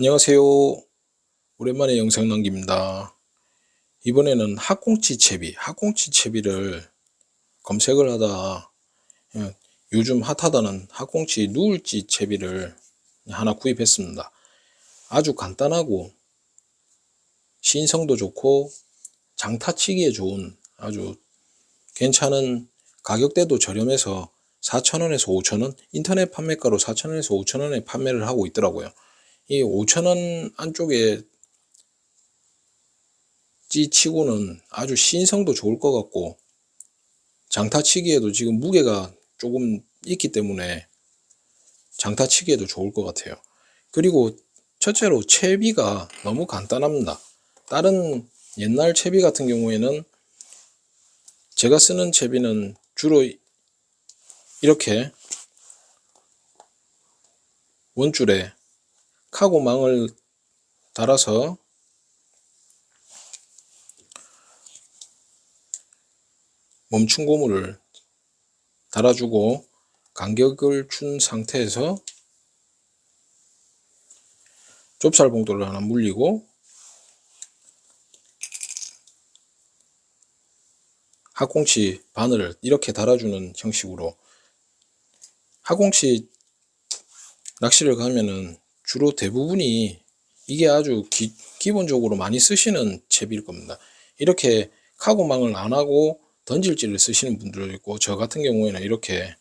안녕하세요. 오랜만에 영상 남깁니다. 이번에는 학꽁치 채비, 학꽁치 채비를 검색을 하다 예, 요즘 핫하다는 학꽁치 누울지 채비를 하나 구입했습니다. 아주 간단하고 신성도 좋고 장타치기에 좋은 아주 괜찮은 가격대도 저렴해서 4,000원에서 5,000원 인터넷 판매가로 4,000원에서 5,000원에 판매를 하고 있더라고요. 이 5,000원 안쪽에 찌치고는 아주 신성도 좋을 것 같고 장타치기에도 지금 무게가 조금 있기 때문에 장타치기에도 좋을 것 같아요. 그리고 첫째로 채비가 너무 간단합니다. 다른 옛날 채비 같은 경우에는 제가 쓰는 채비는 주로 이렇게 원줄에 카고 망을 달아서 멈춘 고무를 달아주고 간격을 준 상태에서 좁쌀 봉돌을 하나 물리고 학꽁치 바늘을 이렇게 달아주는 형식으로 학꽁치 낚시를 가면은 주로 대부분이 이게 아주 기, 기본적으로 많이 쓰시는 채비일 겁니다. 이렇게 카고망을 안 하고 던질지를 쓰시는 분들도 있고 저 같은 경우에는 이렇게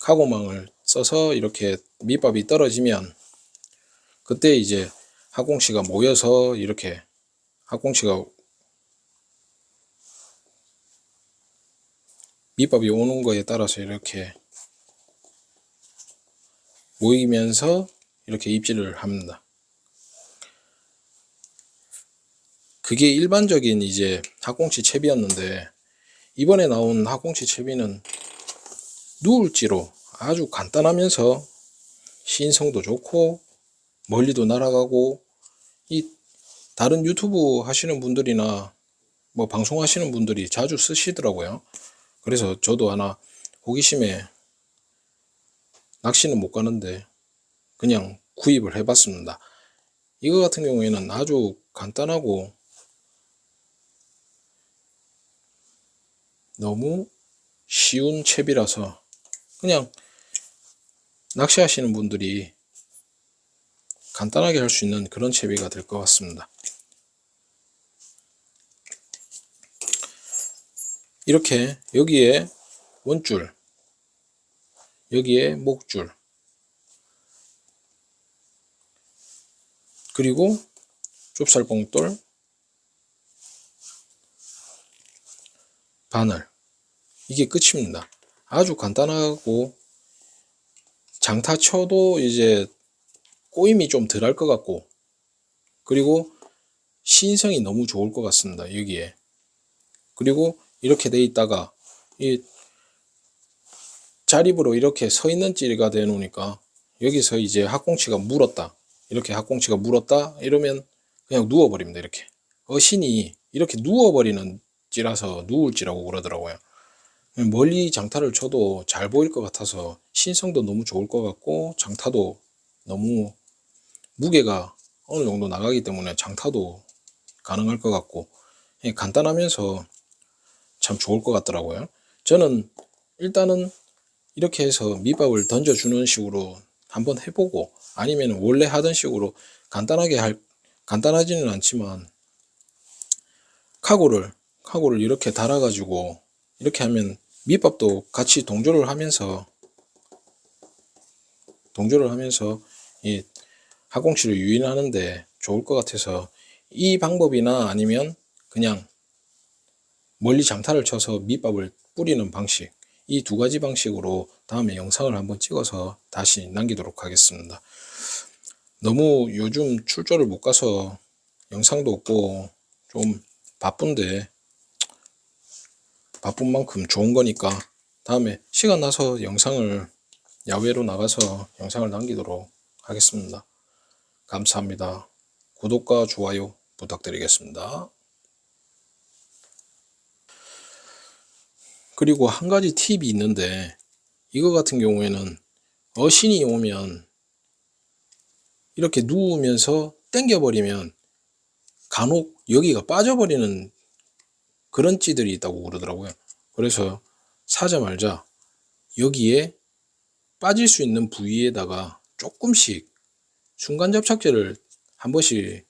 카고망을 써서 이렇게 밑밥이 떨어지면 그때 이제 학꽁치가 모여서 이렇게 학꽁치가 밑밥이 오는 거에 따라서 이렇게 모이면서 이렇게 입질을 합니다. 그게 일반적인 이제 학꽁치 채비였는데 이번에 나온 학꽁치 채비는 누울지로 아주 간단하면서 신성도 좋고 멀리도 날아가고 이 다른 유튜브 하시는 분들이나 뭐 방송하시는 분들이 자주 쓰시더라고요. 그래서 저도 하나 호기심에 낚시는 못 가는데 그냥 구입을 해봤습니다. 이거 같은 경우에는 아주 간단하고 너무 쉬운 채비라서 그냥 낚시하시는 분들이 간단하게 할 수 있는 그런 채비가 될 것 같습니다. 이렇게 여기에 원줄, 여기에 목줄, 그리고 좁쌀 봉돌, 바늘. 이게 끝입니다. 아주 간단하고 장타 쳐도 이제 꼬임이 좀 덜할 것 같고 그리고 신성이 너무 좋을 것 같습니다. 여기에. 그리고 이렇게 돼 있다가 이 자립으로 이렇게 서 있는 찌리가 돼 놓으니까 여기서 이제 학꽁치가 물었다. 이렇게 학꽁치가 물었다. 이러면 그냥 누워버립니다. 이렇게. 어신이 이렇게 누워버리는 찌라서 누울지라고 그러더라고요. 멀리 장타를 쳐도 잘 보일 것 같아서 신성도 너무 좋을 것 같고 장타도 너무 무게가 어느 정도 나가기 때문에 장타도 가능할 것 같고 간단하면서 참 좋을 것 같더라고요. 저는 일단은 이렇게 해서 밑밥을 던져주는 식으로 한번 해보고 아니면 원래 하던 식으로 간단하게 할 간단하지는 않지만 카고를 카고를 이렇게 달아가지고 이렇게 하면 밑밥도 같이 동조를 하면서 동조를 하면서 이 학꽁치를 유인하는데 좋을 것 같아서 이 방법이나 아니면 그냥 멀리 장타를 쳐서 밑밥을 뿌리는 방식 이 두 가지 방식으로 다음에 영상을 한번 찍어서 다시 남기도록 하겠습니다. 너무 요즘 출조를 못 가서 영상도 없고 좀 바쁜데 바쁜 만큼 좋은 거니까 다음에 시간 나서 영상을 야외로 나가서 영상을 남기도록 하겠습니다. 감사합니다. 구독과 좋아요 부탁드리겠습니다. 그리고 한 가지 팁이 있는데 이거 같은 경우에는 어신이 오면 이렇게 누우면서 당겨버리면 간혹 여기가 빠져버리는 그런 찌들이 있다고 그러더라고요. 그래서 사자 말자 여기에 빠질 수 있는 부위에다가 조금씩 순간 접착제를 한 번씩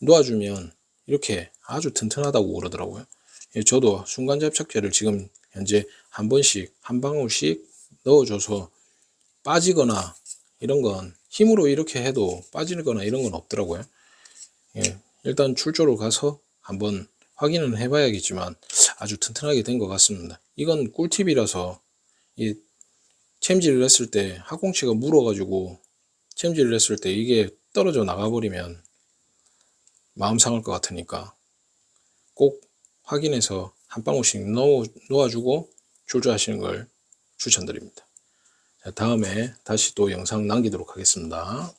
놓아주면 이렇게 아주 튼튼하다고 그러더라고요. 예, 저도 순간 접착제를 지금 현재 한 번씩 한 방울씩 넣어줘서 빠지거나 이런 건 힘으로 이렇게 해도 빠지거나 이런 건 없더라고요. 예, 일단 출조로 가서 한번 확인은 해봐야겠지만 아주 튼튼하게 된 것 같습니다. 이건 꿀팁이라서 이 챔질을 했을 때 학꽁치가 물어가지고 챔질을 했을 때 이게 떨어져 나가버리면 마음 상할 것 같으니까 꼭 확인해서 한 방울씩 넣어, 놓아주고 출조하시는 걸 추천드립니다. 자, 다음에 다시 또 영상 남기도록 하겠습니다.